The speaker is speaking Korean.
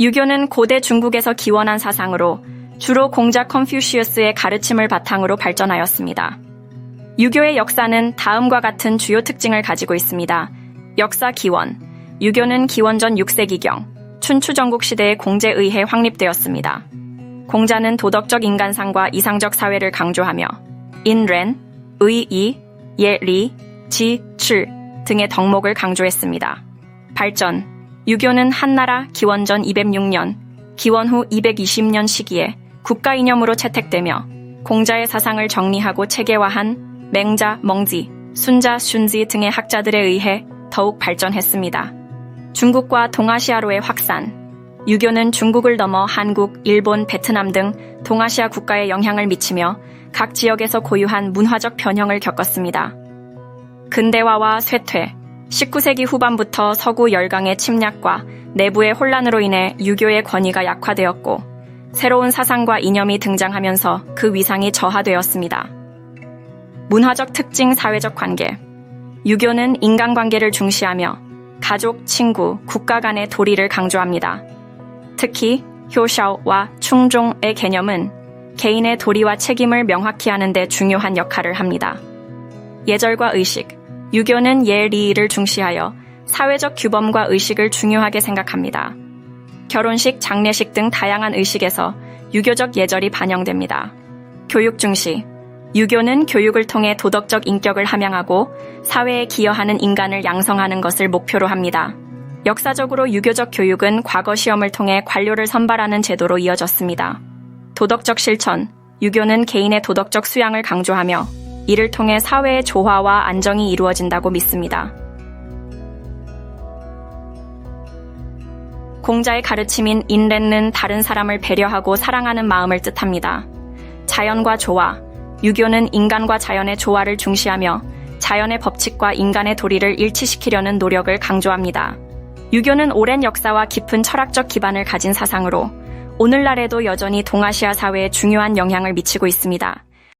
유교는 고대 중국에서 기원한 사상으로 주로 공자 컨퓨시우스의 가르침을 바탕으로 발전하였습니다. 유교의 역사는 다음과 같은 주요 특징을 가지고 있습니다. 역사 기원. 유교는 기원전 6세기경 춘추 전국 시대의 공제에 의해 확립되었습니다. 공자는 도덕적 인간상과 이상적 사회를 강조하며 인렌, 의이, 예리, 지, 출 등의 덕목을 강조했습니다. 발전. 유교는 한나라 기원전 206년, 기원 후 220년 시기에 국가 이념으로 채택되며 공자의 사상을 정리하고 체계화한 맹자, 멍지, 순자, 슌지 등의 학자들에 의해 더욱 발전했습니다. 중국과 동아시아로의 확산. 유교는 중국을 넘어 한국, 일본, 베트남 등 동아시아 국가에 영향을 미치며 각 지역에서 고유한 문화적 변형을 겪었습니다. 근대화와 쇠퇴, 19세기 후반부터 서구 열강의 침략과 내부의 혼란으로 인해 유교의 권위가 약화되었고 새로운 사상과 이념이 등장하면서 그 위상이 저하되었습니다. 문화적 특징 사회적 관계 유교는 인간관계를 중시하며 가족, 친구, 국가 간의 도리를 강조합니다. 특히 효샤오와 충종의 개념은 개인의 도리와 책임을 명확히 하는 데 중요한 역할을 합니다. 예절과 의식 유교는 예리를 중시하여 사회적 규범과 의식을 중요하게 생각합니다. 결혼식, 장례식 등 다양한 의식에서 유교적 예절이 반영됩니다. 교육 중시. 유교는 교육을 통해 도덕적 인격을 함양하고 사회에 기여하는 인간을 양성하는 것을 목표로 합니다. 역사적으로 유교적 교육은 과거 시험을 통해 관료를 선발하는 제도로 이어졌습니다. 도덕적 실천. 유교는 개인의 도덕적 수양을 강조하며 이를 통해 사회의 조화와 안정이 이루어진다고 믿습니다. 공자의 가르침인 인렌는 다른 사람을 배려하고 사랑하는 마음을 뜻합니다. 자연과 조화. 유교는 인간과 자연의 조화를 중시하며 자연의 법칙과 인간의 도리를 일치시키려는 노력을 강조합니다. 유교는 오랜 역사와 깊은 철학적 기반을 가진 사상으로 오늘날에도 여전히 동아시아 사회에 중요한 영향을 미치고 있습니다.